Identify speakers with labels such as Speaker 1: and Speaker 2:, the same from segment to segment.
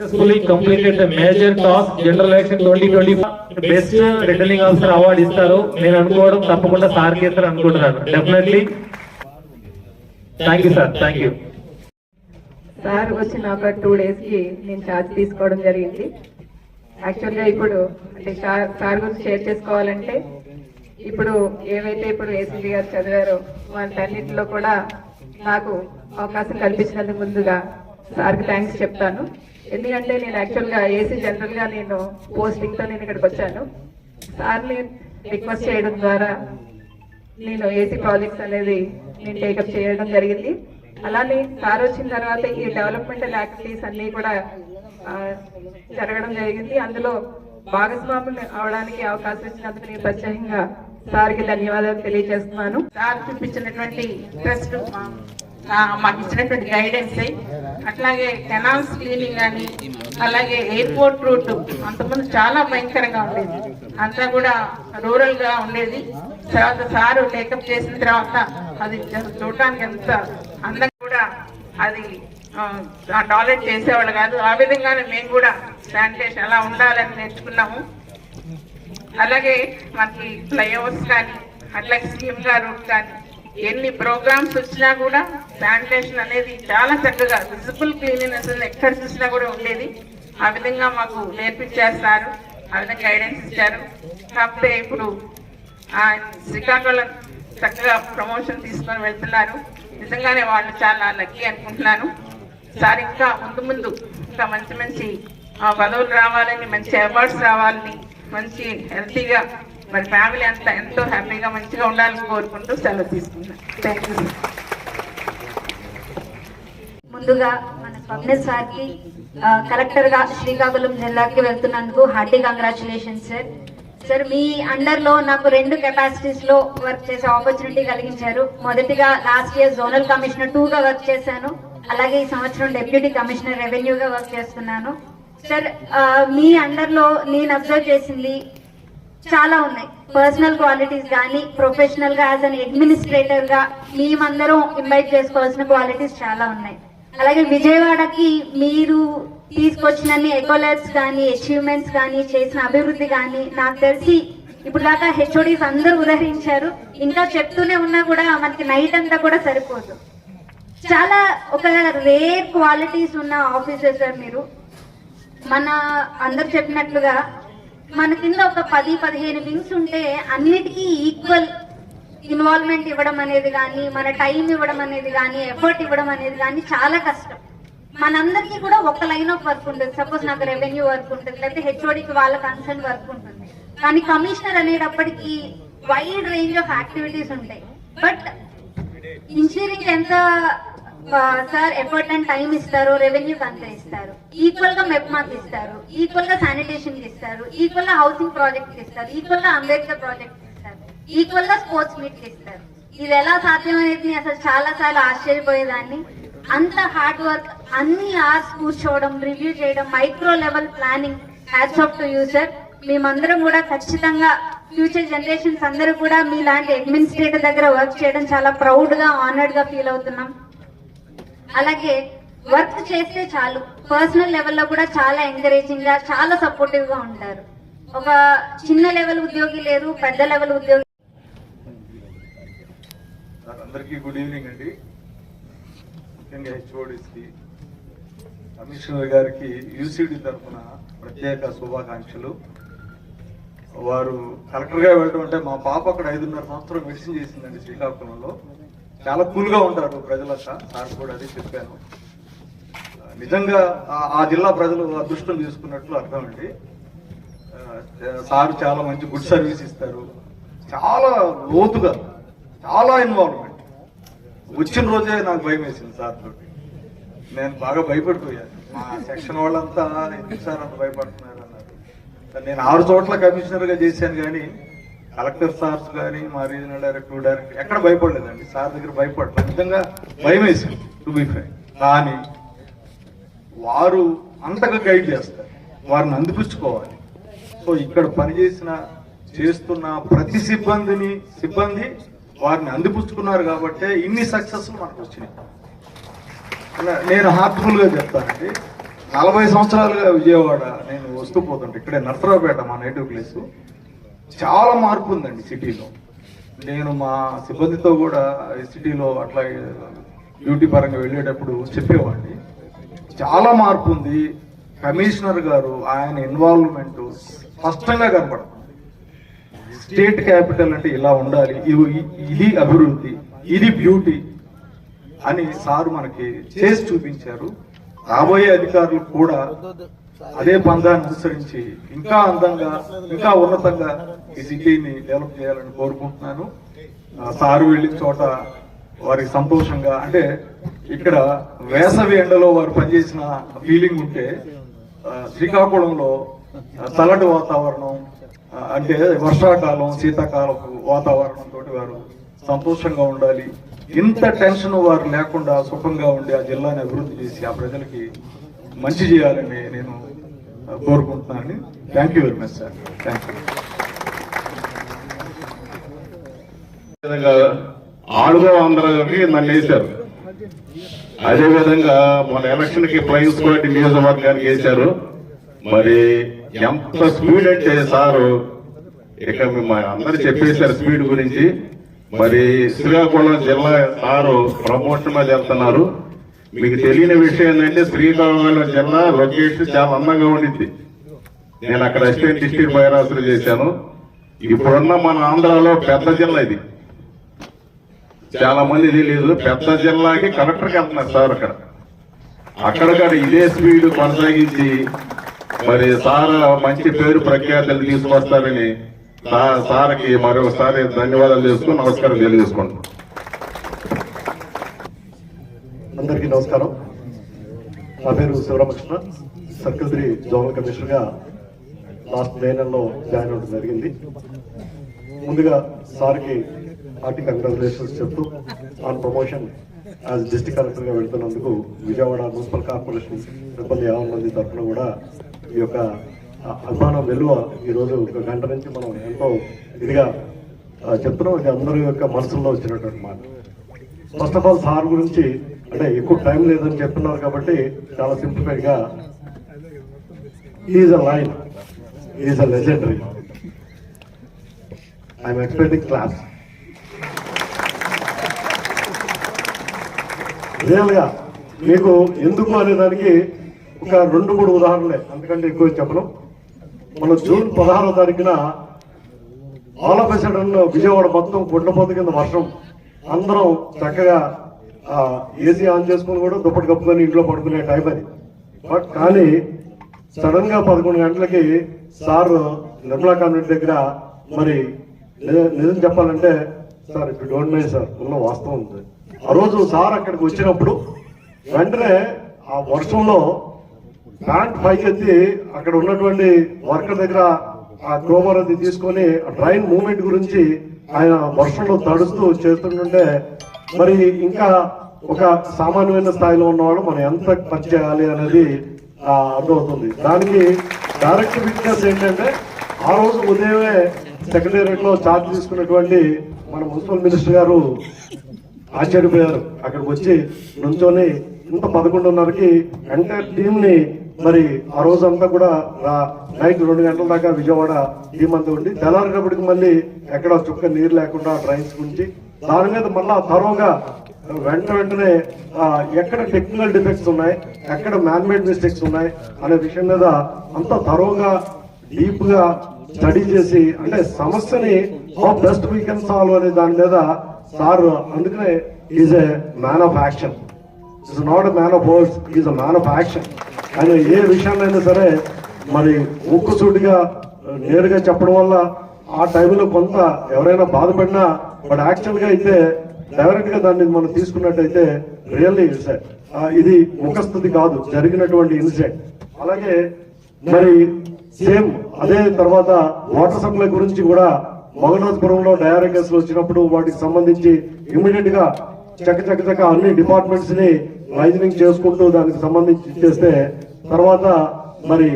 Speaker 1: successfully completed the major task general election 2020 best returning officer award ఇస్తారు. నేను అనుకోవడం తప్పకుండా సార్ ఇస్తారు అనుకుంటున్నాను. Definitely thank you sir thank you
Speaker 2: sir వచ్చిన ఒక టూ డేస్కి నేను ఛార్జ్ తీసుకోవడం జరిగింది. యాక్చువల్గా ఇప్పుడు అంటే సార్ సార్ గురించి షేర్ చేసుకోవాలంటే ఇప్పుడు ఏవైతే ఇప్పుడు ఏసీబీ గారు చదివారో వాటన్నిటిలో కూడా నాకు అవకాశం కల్పించినందుకు ముందుగా సార్కి థ్యాంక్స్ చెప్తాను. ఎందుకంటే నేను యాక్చువల్గా ఏసీ జనరల్గా నేను పోస్టింగ్తో నేను ఇక్కడికి వచ్చాను. సార్ని రిక్వెస్ట్ చేయడం ద్వారా నేను ఏసీ ప్రాజెక్ట్స్ అనేది నేను టేకప్ చేయడం జరిగింది. అలానే సార్ వచ్చిన తర్వాత ఈ డెవలప్మెంటల్ యాక్టివిటీస్ అన్నీ కూడా జరగడం జరిగింది. అందులో భాగస్వాములు అవడానికి అవకాశం ఇచ్చినందుకు నేను ప్రత్యేకంగా సార్కి ధన్యవాదాలు తెలియజేస్తున్నాను.
Speaker 3: సార్ చూపించినటువంటి ఇంట్రెస్ట్ మాకు ఇచ్చినటువంటి గైడెన్స్ అట్లాగే కెనాల్స్ క్లీనింగ్ అని అలాగే ఎయిర్పోర్ట్ రూట్ అంతకుముందు చాలా భయంకరంగా ఉండేది. అంతా కూడా రూరల్గా ఉండేది. తర్వాత సారు టేకప్ చేసిన తర్వాత అది చూడటానికి ఎంత అందరూ కూడా అది టాయిలెట్ చేసేవాళ్ళు కాదు. ఆ విధంగానే మేము కూడా శానిటేషన్ ఎలా ఉండాలని నేర్చుకున్నాము. అలాగే మనకి ఫ్లైఓవర్స్ కానీ అట్లాగే స్కీమ్గా రూట్ కానీ ఎన్ని ప్రోగ్రామ్స్ వచ్చినా కూడా శానిటేషన్ అనేది చాలా చక్కగా విజిబుల్ క్లీనినెస్ ఎక్కడ చూసినా కూడా ఉండేది. ఆ విధంగా మాకు నేర్పించేస్తారు ఆ విధంగా గైడెన్స్ ఇచ్చారు. కాకపోతే ఇప్పుడు ఆ శ్రీకాకుళం చక్కగా ప్రమోషన్ తీసుకొని వెళ్తున్నారు. నిజంగానే వాళ్ళు చాలా లక్కీ అనుకుంటున్నాను. సార్ ఇంకా ముందు ముందు ఇంకా మంచి మంచి ఆ, పదవులు రావాలని మంచి అవార్డ్స్ రావాలని మంచి హెల్తీగా మరి ఫ్యామిలీ అంతా ఎంతో హ్యాపీగా మంచిగా ఉండాలని కోరుకుంటూ సెలవు తీసుకున్నాను థ్యాంక్ యూ
Speaker 4: ముందుగా మన స్వప్న సార్కి కలెక్టర్గా శ్రీకాకుళం జిల్లాకి వెళ్తున్నందుకు హార్టీ కంగ్రాచులేషన్ సార్ సార్ మీ అండర్లో నాకు రెండు కెపాసిటీస్లో వర్క్ చేసే ఆపర్చునిటీ కలిగించారు. మొదటిగా last year zonal commissioner two గా వర్క్ చేశాను. అలాగే ఈ సంవత్సరం డెప్యూటీ కమిషనర్ రెవెన్యూ గా వర్క్ చేస్తున్నాను సార్ మీ అండర్లో నేను అబ్జర్వ్ చేసింది చాలా ఉన్నాయి. పర్సనల్ క్వాలిటీస్ కానీ ప్రొఫెషనల్గా యాజ్ అన్ అడ్మినిస్ట్రేటర్గా మేమందరం ఇన్వైట్ చేసుకోవాల్సిన క్వాలిటీస్ చాలా ఉన్నాయి. అలాగే విజయవాడకి మీరు తీసుకొచ్చినన్ని ఎకోలర్స్ కానీ అచీవ్మెంట్స్ కానీ చేసిన అభివృద్ధి కానీ నాకు తెలిసి ఇప్పుడు దాకా హెచ్ఓడీస్ అందరూ ఉదహరించారు. ఇంకా చెప్తూనే ఉన్నా కూడా మనకి నైట్ అంతా కూడా సరిపోదు. చాలా ఒక రేర్ క్వాలిటీస్ ఉన్న ఆఫీసర్ సార్ మీరు. మన అందరు చెప్పినట్లుగా మన కింద ఒక పది పదిహేను వింగ్స్ ఉంటే అన్నిటికీ ఈక్వల్ ఇన్వాల్వ్మెంట్ ఇవ్వడం అనేది కానీ మన టైం ఇవ్వడం అనేది కానీ ఎఫర్ట్ ఇవ్వడం అనేది కానీ చాలా కష్టం. మనందరికీ కూడా ఒక లైన్ ఆఫ్ వర్క్ ఉంటుంది. సపోజ్ నాకు రెవెన్యూ వర్క్ ఉంటుంది లేకపోతే హెచ్ఓడికి వాళ్ళ కన్సర్న్ వర్క్ ఉంటుంది. కానీ కమిషనర్ అనేటప్పటికి వైడ్ రేంజ్ ఆఫ్ యాక్టివిటీస్ ఉంటాయి. బట్ ఇంజనీరింగ్ ఎంత సార్ ఎఫర్ట్ అండ్ టైం ఇస్తారు రెవెన్యూకి అంత ఇస్తారు ఈక్వల్గా మెప్మాక్ ఇస్తారు. ఈక్వల్గా శానిటేషన్ ఇస్తారు. ఈక్వల్గా హౌసింగ్ ప్రాజెక్ట్ ఇస్తారు. ఈక్వల్గా అంబేద్కర్ ప్రాజెక్ట్ ఇస్తారు. ఈక్వల్గా స్పోర్ట్స్ మీట్ ఇస్తారు. ఇది ఎలా సాధ్యం అనేది అసలు చాలా సార్లు ఆశ్చర్యపోయేదాన్ని. అంత హార్డ్ వర్క్ అన్ని ఆర్స్ కూర్చోవడం రివ్యూ చేయడం micro level planning hats off to you sir మేమందరం కూడా ఖచ్చితంగా ఫ్యూచర్ జనరేషన్స్ అందరూ కూడా మీలాంటి అడ్మినిస్ట్రేటర్ దగ్గర వర్క్ చేయడం చాలా ప్రౌడ్గా ఆనర్డ్గా ఫీల్ అవుతున్నాం. అలాగే వర్క్ చేస్తే చాలు. పర్సనల్ లెవెల్లో కూడా చాలా ఎంకరేజింగ్గా చాలా సపోర్టివ్గా ఉంటారు. ఒక చిన్న లెవెల్ ఉద్యోగి లేరు పెద్ద లెవెల్ ఉద్యోగి
Speaker 5: అందరికీ గుడ్ ఈవినింగ్ అండి. ముఖ్యంగా హెచ్ఓడిస్కి కమిషనర్ గారికి యూసీడీ తరఫున ప్రత్యేక శుభాకాంక్షలు. వారు కలెక్టర్గా వెళ్ళడం అంటే మా పాప అక్కడ ఐదున్నర సంవత్సరం మెడిసిన్ చేసిందండి శ్రీకాకుళంలో. చాలా కూల్గా ఉంటారు ప్రజలంతా సార్ కూడా అది చెప్పాను. నిజంగా ఆ- జిల్లా ప్రజలు అదృష్టం తీసుకున్నట్లు అర్థం అండి సార్ చాలా మంచి గుడ్ సర్వీస్ ఇస్తారు. చాలా లోతుగా చాలా ఇన్వాల్వ్మెంట్ వచ్చిన రోజే నాకు భయం వేసింది సార్ తోటి. నేను బాగా భయపడిపోయాను మా సెక్షన్ వాళ్ళంతా ఎందుకు సార్ అంత భయపడుతున్నారు? అన్నారు. నేను ఆరు చోట్ల కమిషనర్గా చేశాను కానీ కలెక్టర్ సార్స్ కానీ మా రీజనల్ డైరెక్టర్ డైరెక్టర్ ఎక్కడ భయపడలేదండి. సార్ దగ్గర భయపడలేదు నిజంగా భయం వేసింది టు బి ఫైన్ కానీ వారు అంతగా గైడ్ చేస్తారు. వారిని అందిపుచ్చుకోవాలి. సో ఇక్కడ పనిచేసిన చేస్తున్న ప్రతి సిబ్బందిని సిబ్బంది వారిని అందిపుచ్చుకున్నారు కాబట్టి ఇన్ని సక్సెస్ మనకు వచ్చినాయి. అలా నేను హార్ట్ఫుల్గా చెప్తానండి. నలభై సంవత్సరాలుగా విజయవాడ నేను వస్తూ పోతుంటే ఇక్కడే నర్సరావుపేట మా నేటివ్ ప్లేసు చాలా మార్పు ఉందండి సిటీలో. నేను మా సిబ్బందితో కూడా ఈ సిటీలో అట్లా డ్యూటీ పరంగా వెళ్ళేటప్పుడు చెప్పేవాడిని. చాలా మార్పు ఉంది. కమిషనర్ గారు ఆయన ఇన్వాల్వ్మెంట్ స్పష్టంగా కనపడుతుంది స్టేట్ క్యాపిటల్ అంటే ఇలా ఉండాలి. ఇది ఇది అభివృద్ధి ఇది బ్యూటీ అని సార్ మనకి చేసి చూపించారు. రాబోయే అధికారులు కూడా అదే పందాన్ని అనుసరించి ఇంకా అందంగా ఇంకా ఉన్నతంగా ఈ సిటీని డెవలప్ చేయాలని కోరుకుంటున్నాను. సారు వెళ్ళిన చోట వారికి సంతోషంగా అంటే ఇక్కడ వేసవి ఎండలో వారు పనిచేసిన ఫీలింగ్ ఉంటే శ్రీకాకుళంలో చల్లటి వాతావరణం అంటే వర్షాకాలం శీతాకాలపు వాతావరణం తోటి వారు సంతోషంగా ఉండాలి. ఇంత టెన్షన్ వారు లేకుండా సుఖంగా ఉండి ఆ జిల్లాని అభివృద్ధి చేసి ఆ ప్రజలకి మంచి చేయాలని నేను కోరుకుంటున్నాను. Thank you very much sir thank you
Speaker 6: విధంగా ఆడుగో ఆంధ్రకి నన్ను వేశారు. అదే విధంగా మన ఎలక్షన్కి ప్రైమ్ స్క్వాడ్ నియోజకవర్గానికి వేశారు. మరి ఎంత స్పీడ్ అంటే సారు ఇక మేము అందరు చెప్పేశారు స్పీడ్ గురించి. మరి శ్రీకాకుళం జిల్లా సారు ప్రమోషన్ మీద వెళ్తున్నారు. మీకు తెలియని విషయం ఏంటంటే శ్రీకాకుళం జిల్లా లొకేషన్ చాలా అందంగా ఉండింది నేను అక్కడ అసిస్టెంట్ డిస్ట్రిక్ట్ బైరాసులు చేశాను. ఇప్పుడున్న మన ఆంధ్రాలో పెద్ద జిల్లా ఇది. చాలా మంది తెలియదు పెద్ద జిల్లాకి కలెక్టర్కి వెళ్తున్నారు సార్ అక్కడ. అక్కడ ఇదే స్పీడ్ కొనసాగించి మరి సార్ మంచి పేరు ప్రఖ్యాతలు తీసుకొస్తారని సార్కి మరొకసారి ధన్యవాదాలు చేసుకుని నమస్కారం తెలియజేసుకుంటున్నాను
Speaker 7: అందరికీ నమస్కారం. నా పేరు శివరామకృష్ణ. సర్కిల్ త్రీ జోనల్ కమిషనర్గా లాస్ట్ మే నెలలో జాయిన్ అవ్వడం జరిగింది. ముందుగా సార్కి హార్టీ కంగ్రాచులేషన్స్ చెప్తూ ఆన్ ప్రమోషన్ యాజ్ డిస్టిక్ కలెక్టర్గా వెళ్తున్నందుకు విజయవాడ మున్సిపల్ కార్పొరేషన్ సిబ్బంది యాభై మంది తరఫున కూడా ఈ యొక్క ఆ, అభిమానం విలువ ఈ రోజు ఒక గంట నుంచి మనం ఎంతో ఇదిగా చెప్తున్నాం. ఇది అందరి యొక్క మనసుల్లో వచ్చినటువంటి మాట ఫస్ట్ ఆఫ్ ఆల్ సార్ గురించి అంటే ఎక్కువ టైం లేదని చెప్తున్నారు కాబట్టి చాలా సింప్లిఫైడ్గా is a line is a legendary I'm expecting class రియల్గా మీకు ఎందుకు అనే దానికి ఒక రెండు మూడు ఉదాహరణలే. అందుకంటే ఎక్కువ చెప్పను. మన జూన్ పదహారో తారీఖున ఆల్ ఆఫ్ సడన్ విజయవాడ మొత్తం గుడ్లపోత కింద వర్షం. అందరం చక్కగా ఏసీ ఆన్ చేసుకుని కూడా దుప్పటి కప్పుకొని ఇంట్లో పడుకునే టైం అది. బట్ కానీ సడన్గా పదకొండు గంటలకి సార్ నిర్మలా కాన్వెంట్ దగ్గర మరి నిజ- నిజం చెప్పాలంటే సార్ ఇప్పుడు డోంట్ మైండ్ సార్ ఉన్న వాస్తవం ఉంది. ఆ రోజు సార్ అక్కడికి వచ్చినప్పుడు వెంటనే ఆ వర్షంలో ప్యాంట్ పైకెత్తి అక్కడ ఉన్నటువంటి వర్కర్ దగ్గర ఆ క్రోమర్ అది తీసుకొని ఆ ట్రైన్ మూమెంట్ గురించి ఆయన వర్షంలో తడుస్తూ చేస్తుంటుంటే మరి ఇంకా ఒక సామాన్యమైన స్థాయిలో ఉన్నవాడు మనం ఎంత పని చేయాలి అనేది అర్థమవుతుంది. దానికి డైరెక్ట్ విట్నెస్ ఏంటంటే ఆ రోజు ఉదయమే సెక్రటేరియట్లో చార్జ్ తీసుకున్నటువంటి మన మున్సిపల్ మినిస్టర్ గారు ఆశ్చర్యపోయారు. అక్కడికి వచ్చి నుంచొని ఇంత పదకొండున్నరకి ఎంటైర్ టీమ్ని మరి ఆ రోజు అంతా కూడా నైట్ రెండు గంటల దాకా విజయవాడ టీం అంతా ఉండి తెల్లారేటప్పటికి మళ్ళీ ఎక్కడ చుక్క నీరు లేకుండా డ్రైన్స్ గురించి దాని మీద మళ్ళా తరోగా వెంట వెంటనే ఎక్కడ టెక్నికల్ డిఫెక్ట్స్ ఉన్నాయి ఎక్కడ మ్యాన్మేడ్ మిస్టేక్స్ ఉన్నాయి అనే విషయం మీద అంత తరోగా డీప్గా స్టడీ చేసి అంటే సమస్యని how best we can solve అనే దాని మీద సార్ అందుకనే is a man of action is not a man of words is a man of action ఆయన ఏ విషయాన్నైనా సరే మరి ఉక్కుసూటిగా నేరుగా చెప్పడం వల్ల ఆ టైంలో కొంత ఎవరైనా బాధపడినా బట్ యాక్చువల్గా అయితే డైరెక్ట్గా దాన్ని మనం తీసుకున్నట్టయితే రియల్లీ ఇది ముఖస్థుతి కాదు జరిగినటువంటి ఇన్సిడెంట్. అలాగే మరి సేమ్ అదే తర్వాత వాటర్ సప్లై గురించి కూడా మగనాథపురంలో డయారీ కేసులు వచ్చినప్పుడు వాటికి సంబంధించి ఇమీడియట్గా చక్క చక్క చక్క అన్ని డిపార్ట్మెంట్స్ని లైజనింగ్ చేసుకుంటూ దానికి సంబంధించి చేస్తే తర్వాత మరి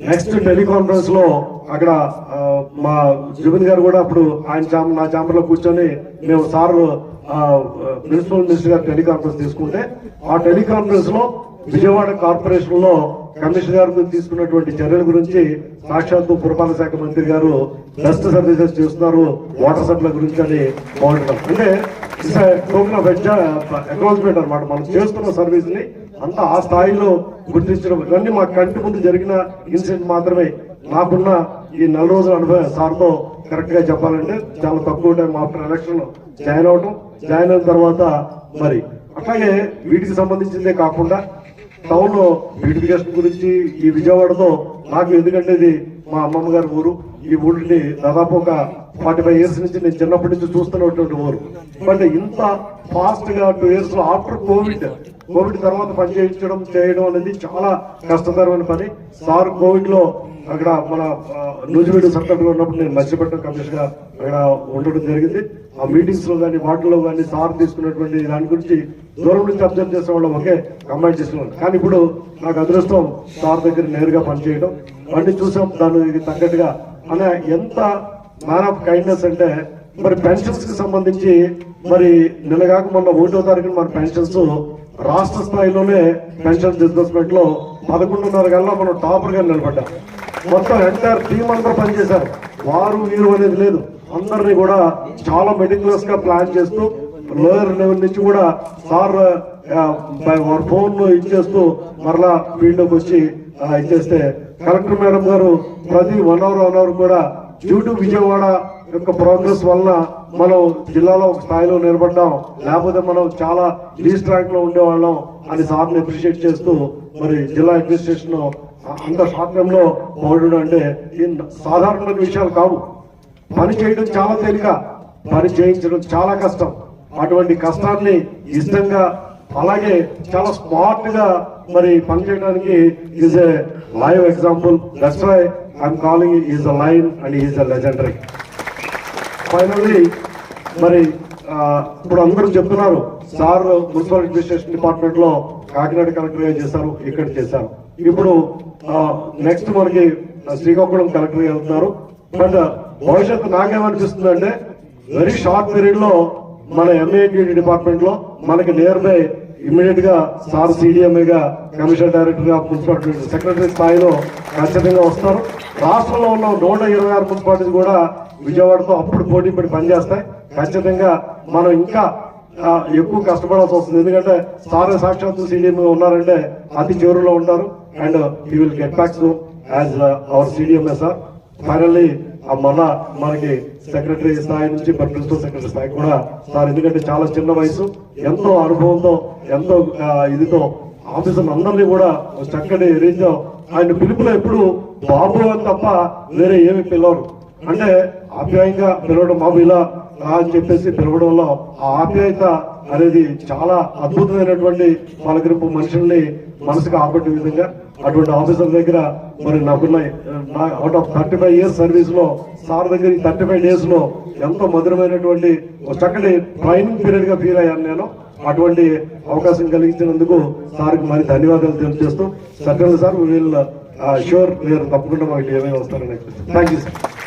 Speaker 7: నెక్స్ట్ టెలికాన్ఫరెన్స్లో అక్కడ మా జుబిన్ గారు కూడా అప్పుడు ఆయన చాంబర్ నా చాంబర్లో కూర్చొని మేము sir principal minister garu teleconference తీసుకుంటే ఆ టెలికాన్ఫరెన్స్లో విజయవాడ కార్పొరేషన్లో కమిషనర్ గారు తీసుకున్నటువంటి చర్యల గురించి సాక్షాత్తు పురపాలక శాఖ మంత్రి గారు డస్ట్ సర్వీసెస్ చేస్తున్నారు వాటర్ సప్లై గురించి అని బాగుంటారు అంటే టోకెన్ ఆఫ్ అక్నాలజ్మెంట్ అనమాట మనం చేస్తున్న సర్వీస్ని అంతా ఆ స్థాయిలో గుర్తించడం. ఇవన్నీ మా కంటి ముందు జరిగిన ఇన్సిడెంట్ మాత్రమే. నాకున్న ఈ నెల రోజుల అనుభవం సార్తో కరెక్ట్గా చెప్పాలంటే చాలా తక్కువ టైం ఆఫ్టర్ ఎలక్షన్ జాయిన్ అవటం జాయిన్ అయిన తర్వాత మరి. అట్లాగే వీటికి సంబంధించిందే కాకుండా టౌన్లో బ్యూటిఫికేషన్ గురించి ఈ విజయవాడతో నాకు ఎందుకంటే ఇది మా అమ్మమ్మ గారి ఊరు. ఈ ఊరిని దాదాపు ఒక ఫార్టీ ఫైవ్ ఇయర్స్ నుంచి నేను చిన్నప్పటి నుంచి చూస్తున్నటువంటి ఊరు. బట్ ఇంత ఫాస్ట్గా టూ ఇయర్స్లో ఆఫ్టర్ కోవిడ్ కోవిడ్ తర్వాత పని చేయించడం చేయడం అనేది చాలా కష్టతరమైన పని. సార్ కోవిడ్లో అక్కడ మన నూజివీడు సర్కల్ ఉన్నప్పుడు నేను మర్చిపెట్టడం కమిషన్గా అక్కడ ఉండడం జరిగింది. ఆ మీటింగ్స్లో కానీ వాటిలో కానీ సార్ తీసుకున్నటువంటి దాని గురించి దూరం నుంచి అబ్జర్వ్ చేసే వాళ్ళం ఒకే కంబైన్ చేసుకున్నాను కానీ ఇప్పుడు నాకు అదృష్టం సార్ దగ్గర నేరుగా పనిచేయడం. అన్ని చూసాం దానికి తగ్గట్టుగా. అనే ఎంత మ్యాన్ ఆఫ్ కైండ్నెస్ అంటే మరి పెన్షన్స్కి సంబంధించి మరి నిలగాక మొన్న ఒకటో తారీఖున మన పెన్షన్స్ రాష్ట్ర స్థాయిలోనే పెన్షన్ డిస్బర్స్మెంట్లో పదకొండున్నర గల్లా మనం టాపర్గా నిలబడ్డాం. మొత్తం ఎంటైర్ టీం అందరూ పనిచేశారు. వారు వీరు అనేది లేదు. అందరినీ కూడా చాలా మెటిక్యులస్గా ప్లాన్ చేస్తూ లోయర్ లెవెల్ నుంచి కూడా సార్ ఆ, బై- వారి ఫోన్ ఇచ్చేస్తూ మరలా ఫీల్డ్ వచ్చి ఇచ్చేస్తే కలెక్టర్ మేడం గారు ప్రతి వన్ అవర్ వన్ అవర్ కూడా డ్యూ టు విజయవాడ యొక్క ప్రోగ్రెస్ వలన మనం జిల్లాలో ఒక స్థాయిలో నిలబడ్డాం. లేకపోతే మనం చాలా లీస్ట్ ర్యాంక్లో ఉండేవాళ్ళం అని సార్ని అప్రిషియేట్ చేస్తూ మరి జిల్లా అడ్మినిస్ట్రేషన్ అంత షార్ట్ పోవడం అంటే ఈ సాధారణమైన విషయాలు కావు. పని చేయడం చాలా తేలిక పని చేయించడం చాలా కష్టం. అటువంటి కష్టాన్ని ఇష్టంగా అలాగే చాలా స్మార్ట్గా మరి పని చేయడానికి is a live example that's why I'm calling is a line and is a legendary finally మరి ఇప్పుడు అందరూ చెప్తున్నారు సార్ మున్సిపల్ అడ్మినిస్ట్రేషన్ డిపార్ట్మెంట్లో కాకినాడ కలెక్టర్ చేశారు ఇక్కడ చేశారు. ఇప్పుడు నెక్స్ట్ మనకి శ్రీకాకుళం కలెక్టర్ అవుతున్నారు వెళ్తున్నారు బట్ భవిష్యత్తు నాకేమనిపిస్తుంది అంటే వెరీ షార్ట్ పీరియడ్లో మన ఎంఏడి డిపార్ట్మెంట్లో మనకి నియర్ బై ఇమీడియట్గా సార్ సిడిఎంఏగా కమిషనర్ డైరెక్టర్గా మున్సిపాలిటీ సెక్రటరీ స్థాయిలో ఖచ్చితంగా వస్తారు. రాష్ట్రంలో ఉన్న నూట ఇరవై ఆరు మున్సిపాలిటీస్ కూడా విజయవాడతో అప్పుడు పోటీ పడి పనిచేస్తాయి. ఖచ్చితంగా మనం ఇంకా ఎక్కువ కష్టపడాల్సి వస్తుంది. ఎందుకంటే సార్ సాక్షాత్తు సీడీఎం ఉన్నారంటే అతి చివరిలో ఉంటారు. And you will get back to as our CDMA sir finally మన మనకి సెక్రటరీ స్థాయి నుంచి మరి ప్రిన్సిపల్ సెక్రటరీ స్థాయి కూడా సార్. ఎందుకంటే చాలా చిన్న వయసు ఎంతో అనుభవంతో ఎంతో ఇదితో ఆఫీసర్ అందరినీ కూడా చక్కటి రేంజ్ ఆయన పిలుపులో ఎప్పుడు బాబు అని తప్ప వేరే ఏమి పిలవరు. అంటే ఆప్యాయంగా పిలవడం బాబు ఇలా అని చెప్పేసి పిలవడంలో ఆ ఆప్యాయత అనేది చాలా అద్భుతమైనటువంటి పలకరింపు మనుషుల్ని మనసుకు ఆపట్టే విధంగా అటువంటి ఆఫీసర్ దగ్గర మరి నాకున్న out of thirty five years సర్వీస్లో సార్ దగ్గర ఈ థర్టీ ఫైవ్ డేస్లో ఎంతో మధురమైనటువంటి ఒక చక్కటి ట్రైనింగ్ పీరియడ్గా ఫీల్ అయ్యాను నేను. అటువంటి అవకాశం కలిగించినందుకు సార్కి మరి ధన్యవాదాలు తెలియజేస్తూ సత్యం సార్ వీళ్ళు షూర్ మీరు తప్పకుండా మాకు ఏమైనా వస్తారని థ్యాంక్ యూ సార్